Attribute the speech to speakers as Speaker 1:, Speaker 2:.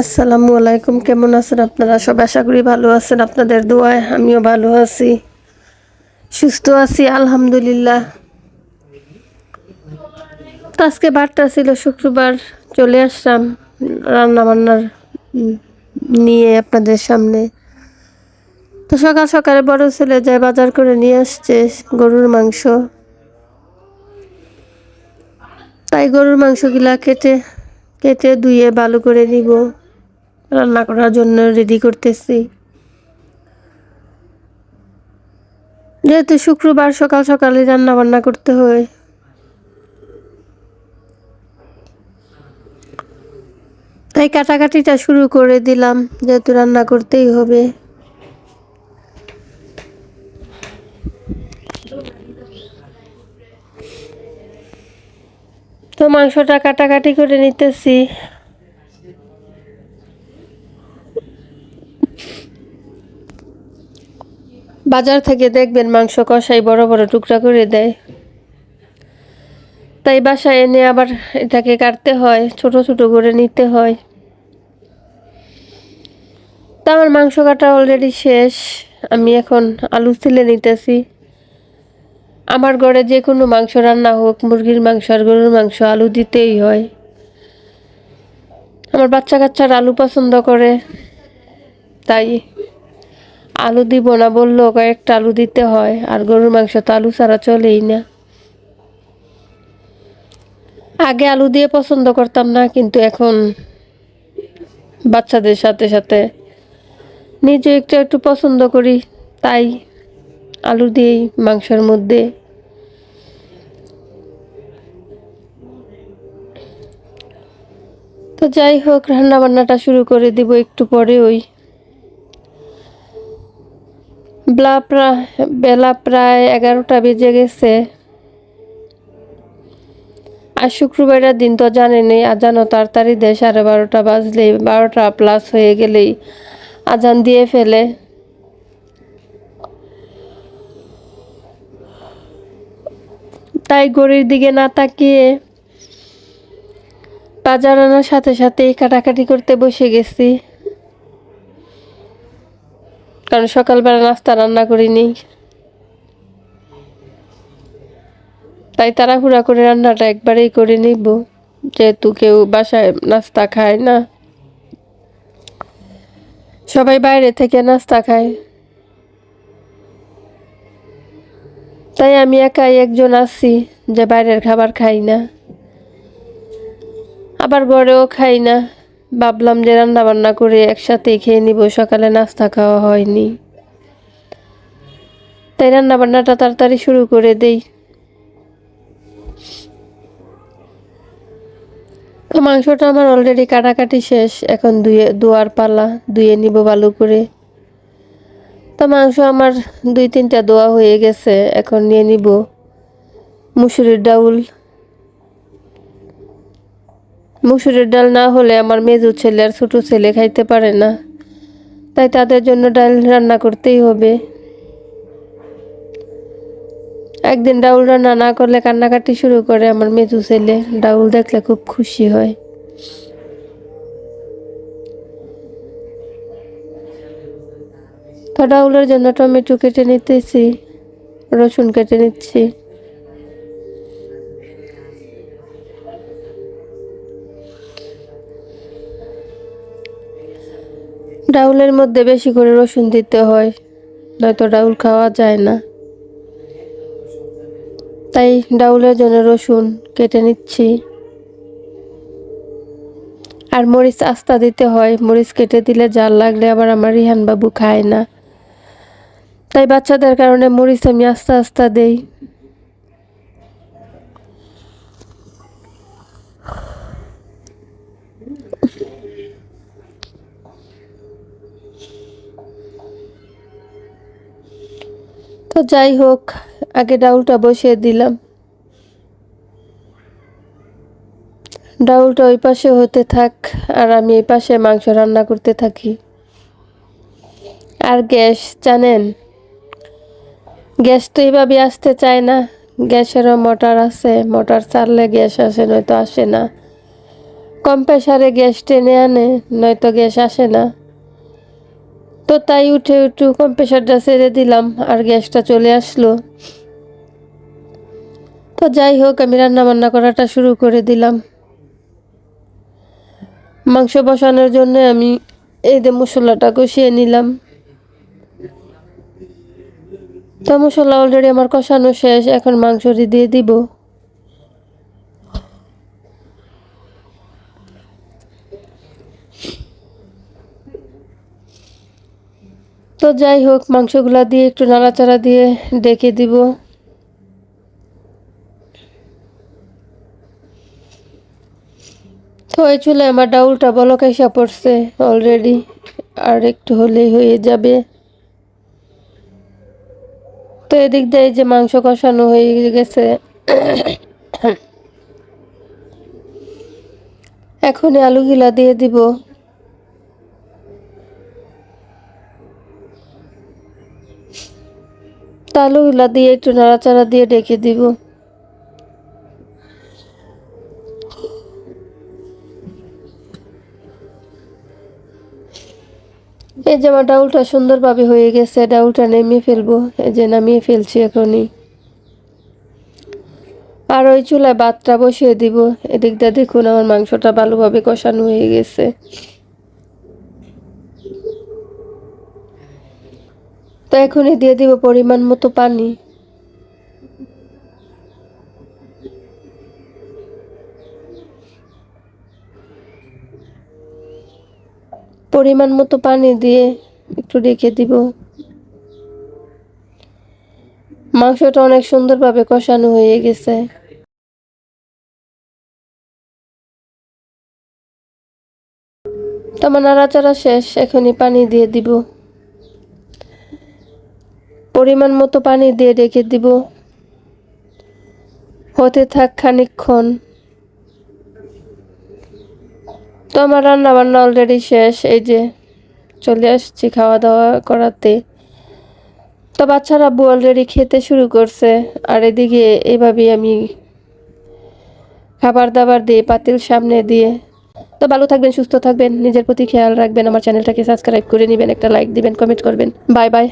Speaker 1: আসসালামু আলাইকুম, কেমন আছেন আপনারা? সব আশা করি ভালো আছেন। আপনাদের দোয়ায় আমিও ভালো আছি, সুস্থ আছি, আলহামদুলিল্লাহ। তো আজকে বারটা ছিল, শুক্রবার চলে আসলাম রান্না বান্নার নিয়ে আপনাদের সামনে। তো সকাল সকালে বড় ছেলে যায় বাজার করে নিয়ে আসছে গরুর মাংস। তাই গরুর মাংসগুলা কেটে কেটে ধুয়ে ভালো করে নিব। রান্না করার জন্য রেডি করতেছি। যেহেতু শুক্রবার সকাল সকালে রান্না বান্না করতে হয়। তাই কাটাকাটিটা শুরু করে দিলাম, যেহেতু রান্না করতেই হবে। মাংসটা কাটাকাটি করে নিতেছি। বাজার থেকে দেখবেন মাংস কষাই বড় বড় টুকরা করে দেয়। তাই বাসায় এনে আবার এটাকে কাটতে হয়, ছোট ছোট করে নিতে হয়। তা আমার মাংস কাটা অলরেডি শেষ, আমি এখন আলু তুলে নিতেছি। আমার ঘরে যে কোনো মাংস রান্না হোক, মুরগির মাংস আর গরুর মাংস আলু দিতেই হয়। আমার বাচ্চা কাচ্চার আলু পছন্দ করে, তাই আলু দিব না বললেও কয়েকটা আলু দিতে হয়, আর গরুর মাংস তো আলু ছাড়া চলেই না। আগে আলু দিয়ে পছন্দ করতাম না, কিন্তু এখন বাচ্চাদের সাথে সাথে নিজে একটু একটু পছন্দ করি, তাই আলু দিয়েই মাংসের মধ্যে। তো যাই হোক রান্না বান্নাটা শুরু করে দিব একটু পরে ওই। বেলা প্রায় বেলা প্রায় এগারোটা বেজে গেছে। আর শুক্রবারের দিন তো জানেনই আজানও তাড়াতাড়ি দেয় সাড়ে বারোটা বাজলেই, বারোটা প্লাস হয়ে গেলেই আজান দিয়ে ফেলে। তাই গড়ির দিকে না তাকিয়ে বাজার আনার সাথে সাথেই কাটাকাটি করতে বসে গেছি। কারণ সকালবেলা নাস্তা রান্না করিনি। তাই তাড়াহুড়া করে রান্নাটা একবারেই করে নিব। যেহেতু কেউ বাসায় নাস্তা খায় না। সবাই বাইরে থেকে নাস্তা খায়। তাই আমি একাই একজন আছি যে বাইরের খাবার খাই না। আবার ঘরেও খাই না। ভাবলাম যে রান্না বান্না করে একসাথে খেয়ে নিব, সকালে নাস্তা খাওয়া হয়নি। তাই রান্না বান্নাটা তাড়াতাড়ি শুরু করে দেই। মাংসটা আমার অলরেডি কাটাকাটি শেষ, এখন ধুয়ে ধোয়ার পালা, ধুয়ে নিব ভালো করে। তো মাংস আমার দুই তিনটা দোয়া হয়ে গেছে, এখন নিয়ে নিব মুসুরির ডাউল। মুসুরের ডাল না হলে আমার মেজু ছেলে আর ছোটো ছেলে খাইতে পারে না। তাই তাদের জন্য ডাল রান্না করতেই হবে। একদিন ডাউল রান্না না করলে কান্নাকাটি শুরু করে আমার মেজু ছেলে। ডাউল দেখলে খুব খুশি হয়। ডাউলের জন্য টমেটো কেটে নিতেছি, রসুন কেটে নিচ্ছি। ডাউলের মধ্যে বেশি করে রসুন দিতে হয়, নয়তো ডাউল খাওয়া যায় না। তাই ডাউলের জন্য রসুন কেটে নিচ্ছি। আর মরিচ আস্তা দিতে হয়, মরিচ কেটে দিলে জাল লাগলে আবার আমার রিহান বাবু খায় না। তাই বাচ্চাদের কারণে মরিচ আমি আস্তে আস্তে দেই। তো যাই হোক, আগে ডাউলটা বসিয়ে দিলাম। ডাউলটা ওই পাশে হতে থাক, আর আমি এই পাশে মাংস রান্না করতে থাকি। আর গ্যাস, জানেন? গ্যাস তো এইভাবে আসতে চায় না। গ্যাসেরও মোটর আছে, মোটর চাললে গ্যাস আসে, নয়তো আসে না। কম প্রেশারে গ্যাস টেনে আনে, নয়তো গ্যাস আসে না। তো তাই উঠে উঠে কম প্রেশারটা ছেড়ে দিলাম, আর গ্যাসটা চলে আসলো। তো যাই হোক, আমি রান্না বান্না করাটা শুরু করে দিলাম। মাংস বসানোর জন্য আমি এই যে মশলাটা কষিয়ে নিলাম। তো মশলা অলরেডি আমার কষানো শেষ, এখন মাংসটি দিয়ে দিব। তো যাই হোক, মাংসগুলা দিয়ে একটু নাড়াচাড়া দিয়ে ডেকে দিব। তো এই চুলে আমার ডাউলটা বলক এসে পড়ছে অলরেডি আর একটু হলেই হয়ে যাবে। তো এদিক দিয়ে এই যে মাংস কষানো হয়ে গেছে। এখনই আলুগুলা দিয়ে দিব। আলুগুলা দিয়ে একটু নাড়াচাড়া দিয়ে ডেকে দিব। এই যে আমার ডাউলটা সুন্দরভাবে হয়ে গেছে, ডাউলটা নেমিয়ে ফেলব। এই যে নামিয়ে ফেলছি এখনই। আর ওই চুলায় ভাতটা বসিয়ে দিব। এদিকটা দেখুন আমার মাংসটা ভালোভাবে কষানো হয়ে গেছে। তো এখনই দিয়ে দিব পরিমাণ মতো পানি। পরিমাণ মতো পানি দিয়ে একটু রেখে দিব। মাংসটা অনেক সুন্দরভাবে কষানো হয়ে গেছে। তো আমার নাড়াচাড়া শেষ, এখনই পানি দিয়ে দিব। পরিমাণ মতো পানি দিয়ে রেখে দিব। হতে থাক খানিকক্ষণ। তো আমার রান্না বান্না অলরেডি শেষ, এই যে চলে আসছি খাওয়া দাওয়া করাতে। তো বাচ্চারা বউ অলরেডি খেতে শুরু করছে, আর এদিকে এভাবেই আমি খাবার দাবার দিয়ে পাতিল সামনে দিয়ে। তো ভালো থাকবেন, সুস্থ থাকবেন, নিজের প্রতি খেয়াল রাখবেন, আমার চ্যানেলটাকে সাবস্ক্রাইব করে নেবেন, একটা লাইক দিবেন কমেন্ট করবেন। Bye bye